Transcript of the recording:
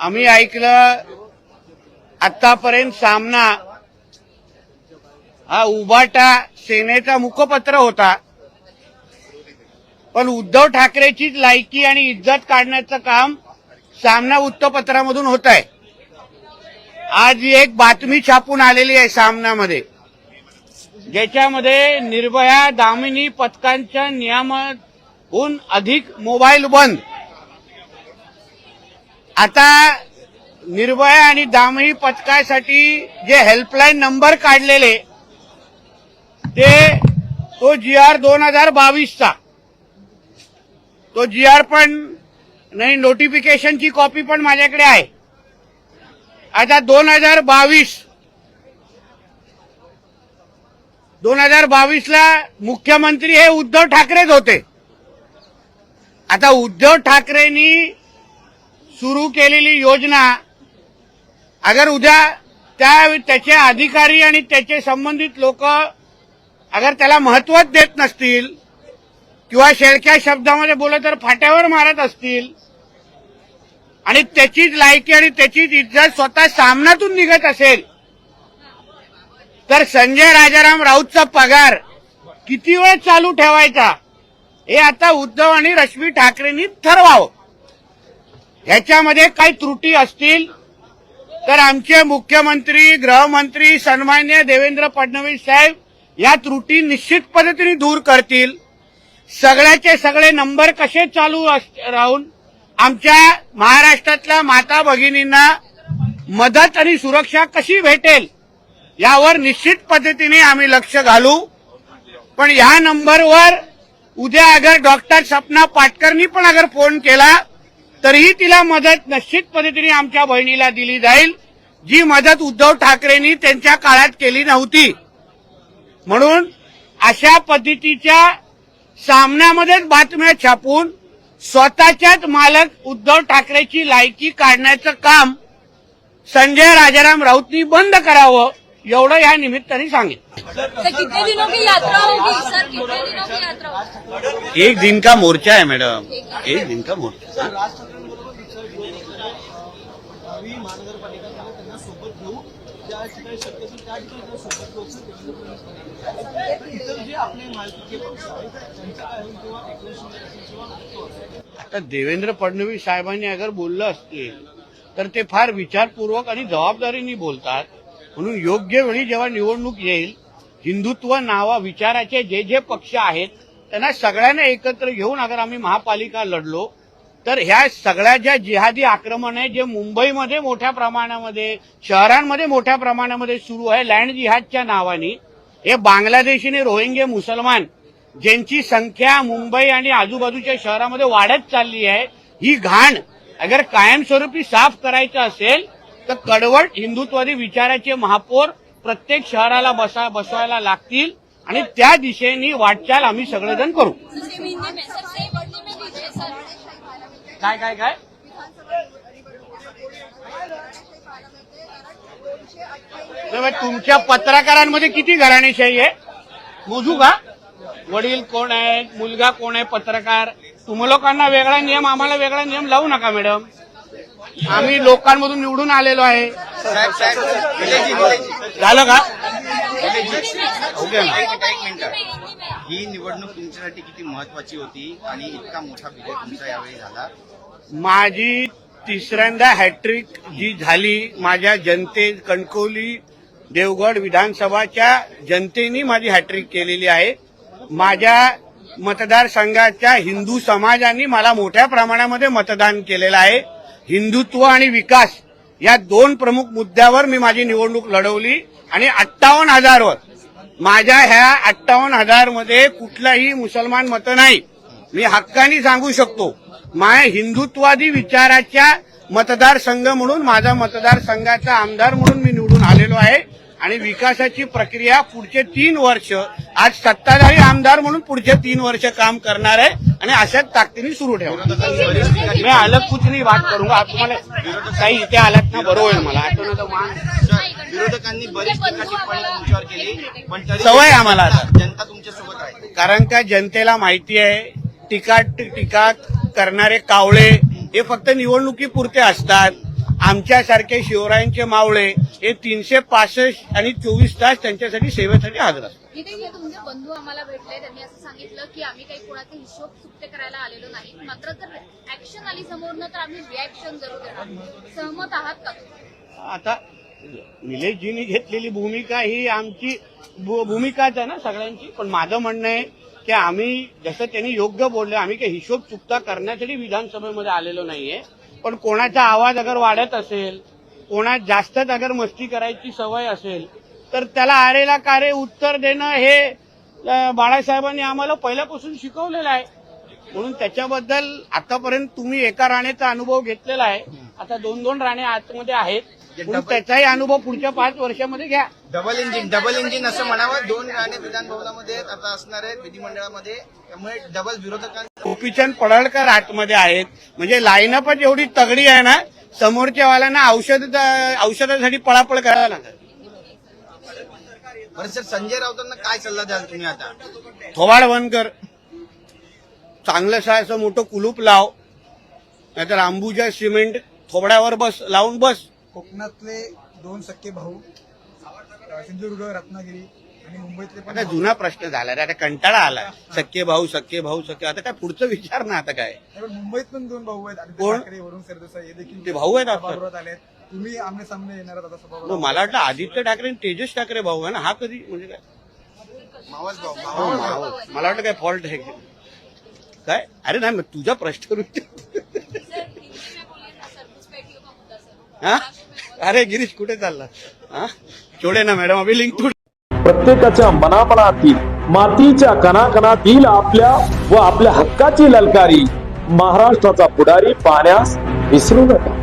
आम्ही ऐकलं आतापर्यंत सामना हा उबाटा सेनेचा मुखपत्र होता. पण उद्धव ठाकरेचीच लायकी आणि इज्जत काढण्याचं काम सामना वृत्तपत्रामधून होत आहे आज एक बातमी छापून आलेली आहे सामनामध्ये ज्याच्यामध्ये निर्भया दामिनी पथकांच्या नियमाहून अधिक मोबाईल बंद. आता निर्भया आणि दामही पथकासाठी जे हेल्पलाईन नंबर काढलेले ते तो जी आर दोन हजार बावीसचा. तो जी आर पण नाही नोटिफिकेशनची कॉपी पण माझ्याकडे आहे. आता दोन हजार बावीस दोन हजार बावीसला मुख्यमंत्री हे उद्धव ठाकरेच होते. आता उद्धव ठाकरेंनी सुरू केलेली योजना अगर उद्या त्या त्याचे अधिकारी आणि त्याचे संबंधित लोक अगर त्याला महत्वच देत नसतील किंवा शेळक्या शब्दामध्ये बोलत तर फाट्यावर मारत असतील आणि त्याचीच लायकी आणि त्याचीच इज्जत स्वतः सामनातून निघत असेल तर संजय राजाराम राऊतचा पगार किती वेळ चालू ठेवायचा हे आता उद्धव आणि रश्मी ठाकरेंनी ठरवावं. ह्याच्यामध्ये काही त्रुटी असतील तर आमचे मुख्यमंत्री गृहमंत्री सन्मान्य देवेंद्र फडणवीस साहेब या त्रुटी निश्चित पद्धतीने दूर करतील. सगळ्याचे सगळे नंबर कसे चालू अस- राहून आमच्या महाराष्ट्रातल्या माता भगिनींना मदत आणि सुरक्षा कशी भेटेल यावर निश्चित पद्धतीने आम्ही लक्ष घालू. पण या नंबरवर उद्या अगर डॉक्टर सपना पाटकरनी पण अगर फोन केला तरीही तिला मदत निश्चित पद्धतीने आमच्या बहिणीला दिली जाईल जी मदत उद्धव ठाकरेंनी त्यांच्या काळात केली नव्हती. म्हणून अशा पद्धतीच्या सामन्यामध्येच बातम्या छापून स्वतःच्याच मालक उद्धव ठाकरेची लायकी काढण्याचं काम संजय राजाराम राऊतनी बंद करावं एवढं या निमित्ताने सांगेन. सर कितने दिनों की यात्रा होगी सर कितने दिनों की यात्रा होगी एक दिन का मोर्चा है मैडम. एक दिन का मोर्चा. राजकारण्यांबरोबर विचार घेऊन गावी महानगरपालिकांना त्यांना सोबत घेऊ त्या ठिकाणी शक्य असेल त्या ठिकाणी त्यांना सोबत घेऊ असं देवेंद्र फडणवीस म्हणाले. इतर जे आपले महायुतीचे पक्ष आहेत त्यांचं काय होईल किंवा एकनाथ शिंदे असेल किंवा तो असेल आता देवेंद्र फडणवीस साहेबांनी अगर बोललं असतील तर ते फार विचारपूर्वक आणि जबाबदारीने बोलतात. म्हणून योग्य वेळी जेव्हा निवडणूक येईल हिंदुत्व नावा विचाराचे जे जे पक्ष आहेत त्यांना सगळ्यांना एकत्र घेऊन अगर आम्ही महापालिका लढलो तर ह्या सगळ्या ज्या जिहादी आक्रमण आहे जे मुंबईमध्ये मोठ्या प्रमाणामध्ये शहरांमध्ये मोठ्या प्रमाणामध्ये सुरू आहे लँड जिहादच्या नावाने हे बांगलादेशीने रोहिंगे मुसलमान ज्यांची संख्या मुंबई आणि आजूबाजूच्या शहरामध्ये वाढत चालली आहे ही घाण अगर कायमस्वरूपी साफ करायचं असेल तर कडवट हिंदुत्वादी विचाराचे महापौर प्रत्येक शहराला बसा बसवायला लागतील आणि त्या दिशेने वाटचाल आम्ही सगळेजण करू. काय काय काय? तुमच्या पत्रकारांमध्ये किती घराणेशाही आहे? मोजू का? वडील कोण आहे मुलगा कोण आहे? पत्रकार? तुम्हा लोकांना वेगळा नियम आम्हाला वेगळा नियम लावू नका मॅडम. आम्ही लोकांमधून निवडून आलेलो आहे. झालं का? ही निवडणूक तुमच्यासाठी किती महत्वाची होती आणि इतका मोठा विजय तुमचा यावेळी झाला? माझी तिसऱ्यांदा हॅट्रिक जी झाली. माझ्या जनते कणकवली देवगड विधानसभाच्या जनतेने माझी हॅट्रिक केलेली आहे. माझ्या मतदारसंघाच्या हिंदू समाजाने मला मोठ्या प्रमाणामध्ये मतदान केलेलं आहे. हिंदुत्व आणि विकास या दोन प्रमुख मुद्द्यावर मी माझी निवडणूक लढवली आणि अठ्ठावन्न हजारवर माझ्या ह्या अठ्ठावन्न हजारमध्ये कुठलाही मुसलमान मतं नाही. मी हक्कानी सांगू शकतो माझ्या हिंदुत्वादी विचाराच्या मतदारसंघ म्हणून माझा मतदारसंघाचा आमदार म्हणून मी निवडून आलेलो आहे. आणि विकासाची प्रक्रिया पुढचे तीन वर्ष आज सत्ताधारी आमदार म्हणून पुढचे तीन वर्ष काम करणार आहे आणि अशाच ताकदीने सुरू ठेवणार मी अलग कुछ नाही बात करूंगा आप तुम्हाला काही इथे आलात ना बरोबर होईल मला. विरोधकांनी बरीच तुमच्यावर केली पण सवय आम्हाला आता. जनता तुमच्यासोबत राहील कारण का जनतेला माहिती आहे टीका टीका करणारे कावळे हे फक्त निवडणुकीपुरते असतात. आमच्यासारखे शिवरायांचे मावळे हे तीनशे पासष्ट आणि चोवीस तास त्यांच्यासाठी सेवेसाठी हजर असतात. इथे जे तुमचे बंधू आम्हाला भेटले त्यांनी असं सांगितलं की आम्ही काही कोणाचे हिशोब सुट्टे करायला आलेलो नाही. मात्र जर ऍक्शन आली समोरनं तर आम्ही रिॲक्शन जरूर देणार. सहमत आहात का? आता निलेशजींनी घेतलेली भूमिका ही आमची भूमिकाच आहे ना सगळ्यांची. पण माझं म्हणणं आहे की आम्ही जसं त्यांनी योग्य बोलले आम्ही काही हिशोब चुकता करण्यासाठी विधानसभेमध्ये आलेलो नाहीये. पण कोणाचा आवाज अगर वाढत असेल कोणा जास्तच अगर मस्ती करायची सवय असेल तर त्याला आरेला कारे उत्तर देणं हे बाळासाहेबांनी आम्हाला पहिल्यापासून शिकवलेलं आहे. म्हणून त्याच्याबद्दल आतापर्यंत तुम्ही एका राणेचा अनुभव घेतलेला आहे. आता दोन दोन राणे आतमध्ये आहेत. म्हणून त्याचाही अनुभव पुढच्या पाच वर्षामध्ये घ्या. डबल इंजिन डबल इंजिन असं म्हणावं. दोन राणे विधान भवनामध्ये आता असणार आहेत विधिमंडळामध्ये. त्यामुळे डबल विरोधकांचं गोपीचंद पडळकर आतमध्ये आहेत. म्हणजे लाईनअपच एवढी तगडी आहे ना समोरच्या वाल्यांना औषध औषधासाठी पळापळ करायला लागत बरं सर संजय राऊतांना काय सल्ला द्याल तुम्ही आता? थोबाड बंद कर. चांगलंसं असं मोठं कुलूप लाव. नाहीतर अंबुजा सिमेंट थोबड्यावर बस लावून बस. कोकणातले दोन सख्खे भाऊ सिंधुदुर्ग रत्नागिरी आणि मुंबईतले पण आता. जुना प्रश्न झाला रे आता कंटाळा आला. सख्खे भाऊ सख्खे भाऊ सख्खे आता काय पुढचं विचार ना आता काय? मुंबईत पण दोन भाऊ आहेत. आदित्य कोण? ठाकरे वरुण सरदेसाई हे देखील ते भाऊ आहेत आपले? सभागृहात आले आहेत तुम्ही आमने सामने येणार आहात आता मग सभागृहात मला वाटतं आदित्य ठाकरे आणि तेजस ठाकरे भाऊ आहे ना हा कधी म्हणजे काय? मावस भाऊ हो, मावस. भाऊ मावस. मला वाटतं काय फॉल्ट आहे? काय? अरे नाही मग तुझा प्रश्न उत्तर सर हिंदी में बोलिए ना सर घुसपैठियों का मुद्दा सर. हा? अरे गिरीश कुठे चालला? हा? छोडे ना मॅडम अभि लिंक प्रत्येकाच्या मनामनातील मातीच्या कणाकणातील आपल्या व आपल्या हक्काची ललकारी महाराष्ट्राचा पुढारी पाण्यास विसरू नका.